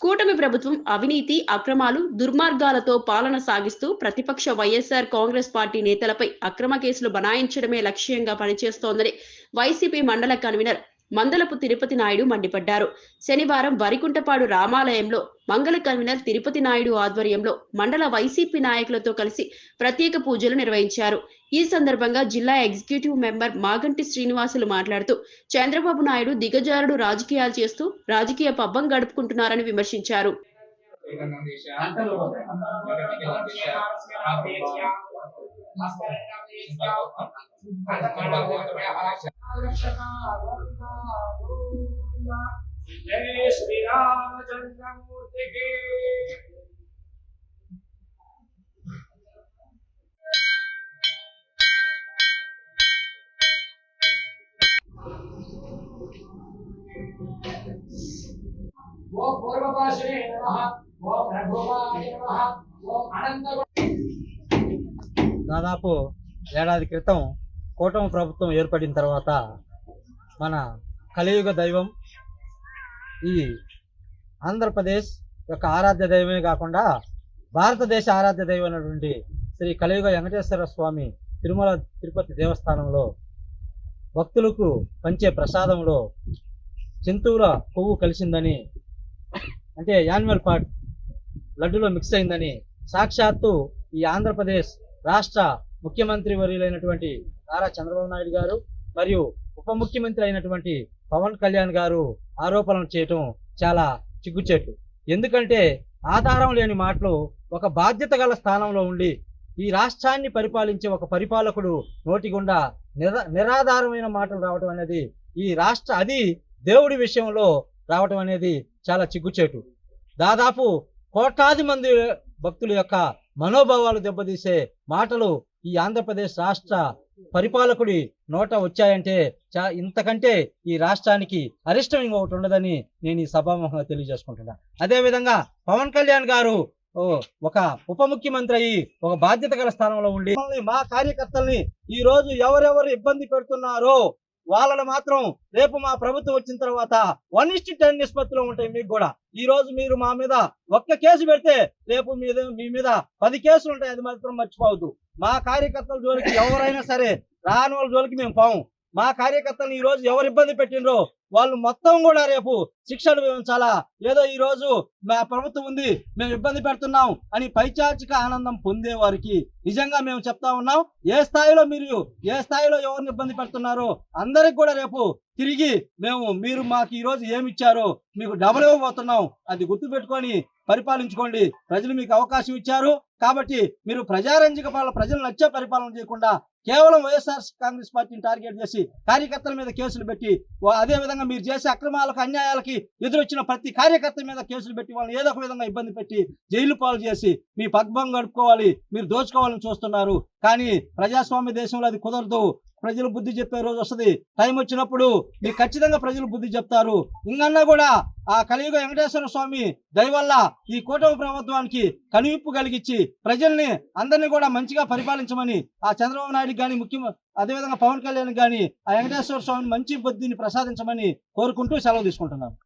కూటమి ప్రభుత్వం అవినీతి అక్రమాలు దుర్మార్గాలతో పాలన సాగిస్తూ ప్రతిపక్ష వైఎస్ఆర్ కాంగ్రెస్ పార్టీ నేతలపై అక్రమ కేసులు బనాయించడమే లక్ష్యంగా పనిచేస్తోందని వైసీపీ మండల కన్వీనర్ మందలపు తిరుపతి నాయుడు మండిపడ్డారు. శనివారం వరికుంటపాడు రామాలయంలో మంగళ కన్వీనర్ తిరుపతి నాయుడు ఆధ్వర్యంలో మండల వైసీపీ నాయకులతో కలిసి ప్రత్యేక పూజలు నిర్వహించారు. ఈ సందర్భంగా జిల్లా ఎగ్జిక్యూటివ్ మెంబర్ మాగంటి శ్రీనివాసులు మాట్లాడుతూ చంద్రబాబు నాయుడు దిగజారుడు రాజకీయాలు చేస్తూ రాజకీయ పబ్బం గడుపుకుంటున్నారని విమర్శించారు. జయ శ్రీరామచంద్రమూర్తికి ఓం పూర్వపాశినే నమ. ఓం రఘువాయ నమ. ఓం అనంత దాదాపు ఏడాది క్రితం కూటమి ప్రభుత్వం ఏర్పడిన తర్వాత మన కలియుగ దైవం ఈ ఆంధ్రప్రదేశ్ యొక్క ఆరాధ్య దైవమే కాకుండా భారతదేశ ఆరాధ్య దైవం అయినటువంటి శ్రీ కలియుగ వెంకటేశ్వర స్వామి తిరుమల తిరుపతి దేవస్థానంలో భక్తులకు పంచే ప్రసాదంలో జంతువుల కొవ్వు కలిసిందని అంటే యానిమల్ పార్ట్ లడ్డులో మిక్స్ అయిందని సాక్షాత్తు ఈ ఆంధ్రప్రదేశ్ రాష్ట్ర ముఖ్యమంత్రి వర్యులైనటువంటి నారా చంద్రబాబు నాయుడు గారు మరియు ఉప ముఖ్యమంత్రి అయినటువంటి పవన్ కళ్యాణ్ గారు ఆరోపణలు చేయటం చాలా చిగ్గుచేటు. ఎందుకంటే ఆధారం లేని మాటలు ఒక బాధ్యత గల స్థానంలో ఉండి ఈ రాష్ట్రాన్ని పరిపాలించే ఒక పరిపాలకుడు నోటి గుండా నిరాధారమైన మాటలు రావటం అనేది ఈ రాష్ట్ర అది దేవుడి విషయంలో రావటం అనేది చాలా చిగ్గుచేటు. దాదాపు కోట్లాది మంది భక్తుల యొక్క మనోభావాలు దెబ్బతీసే మాటలు ఈ ఆంధ్రప్రదేశ్ రాష్ట్ర పరిపాలకుడి నోట వచ్చాయంటే చా ఇంతకంటే ఈ రాష్ట్రానికి అరిష్టం ఇంకొకటి ఉండదని నేను ఈ సభాముఖంగా తెలియజేసుకుంటున్నా. అదేవిధంగా పవన్ కళ్యాణ్ గారు ఓ, ఒక ఉప ముఖ్యమంత్రి అయ్యి ఒక బాధ్యత గల స్థానంలో ఉండి మా కార్యకర్తల్ని ఈ రోజు ఎవరెవరు ఇబ్బంది పెడుతున్నారో వాళ్ళని మాత్రం రేపు మా ప్రభుత్వం వచ్చిన తర్వాత వన్ ఇస్ట్ టెన్ నిష్పత్తిలో ఉంటాయి మీకు కూడా. ఈ రోజు మీరు మా మీద ఒక్క కేసు పెడితే రేపు మీద మీ మీద పది కేసులు ఉంటాయి అది మాత్రం మర్చిపోవద్దు. మా కార్యకర్తల జోలికి ఎవరైనా సరే రాని వాళ్ళ జోలికి మేము పోము. మా కార్యకర్తలను ఈ రోజు ఎవరు ఇబ్బంది పెట్టినరో వాళ్ళు మొత్తం కూడా రేపు శిక్ష అనుభవించాలా ఏదో ఈ రోజు మా ప్రభుత్వం ఉంది మేము ఇబ్బంది పెడుతున్నాం అని పైచాచిక ఆనందం పొందే వారికి నిజంగా మేము చెప్తా ఉన్నాం. ఏ స్థాయిలో మీరు ఏ స్థాయిలో ఎవరిని ఇబ్బంది పెడుతున్నారో అందరికి కూడా రేపు తిరిగి మేము మీరు మాకు ఈ రోజు ఏమి ఇచ్చారో మీకు డబల్ ఇవ్వబోతున్నాం. అది గుర్తుపెట్టుకొని పరిపాలించుకోండి. ప్రజలు మీకు అవకాశం ఇచ్చారు. కాబట్టి మీరు ప్రజారంజక పాలన ప్రజలు నచ్చే పరిపాలన చేయకుండా కేవలం వైఎస్ఆర్ కాంగ్రెస్ పార్టీని టార్గెట్ చేసి కార్యకర్తల మీద కేసులు పెట్టి అదే విధంగా మీరు చేసే అక్రమాలకు అన్యాయాలకి ఎదురొచ్చిన ప్రతి కార్యకర్త మీద కేసులు పెట్టి వాళ్ళని ఏదో ఒక విధంగా ఇబ్బంది పెట్టి జైలు పాలు చేసి మీ పగ్భం గడుపుకోవాలి మీరు దోచుకోవాలని చూస్తున్నారు. కానీ ప్రజాస్వామ్య దేశంలో అది కుదరదు. ప్రజలు బుద్ధి చెప్పే రోజు వస్తుంది. టైం వచ్చినప్పుడు మీకు ఖచ్చితంగా ప్రజలు బుద్ధి చెప్తారు. ఇంకన్నా కూడా ఆ కలియుగ వెంకటేశ్వర స్వామి దయవల్ల ఈ కూటమి ప్రభుత్వానికి కనువిప్పు కలిగించి ప్రజల్ని అందరినీ కూడా మంచిగా పరిపాలించమని ఆ చంద్రబాబు నాయుడు ఆయనకు కానీ ముఖ్యం అదేవిధంగా పవన్ కళ్యాణ్ కానీ ఆ వెంకటేశ్వర స్వామిని మంచి బుద్ధిని ప్రసాదించమని కోరుకుంటూ సెలవు తీసుకుంటున్నాను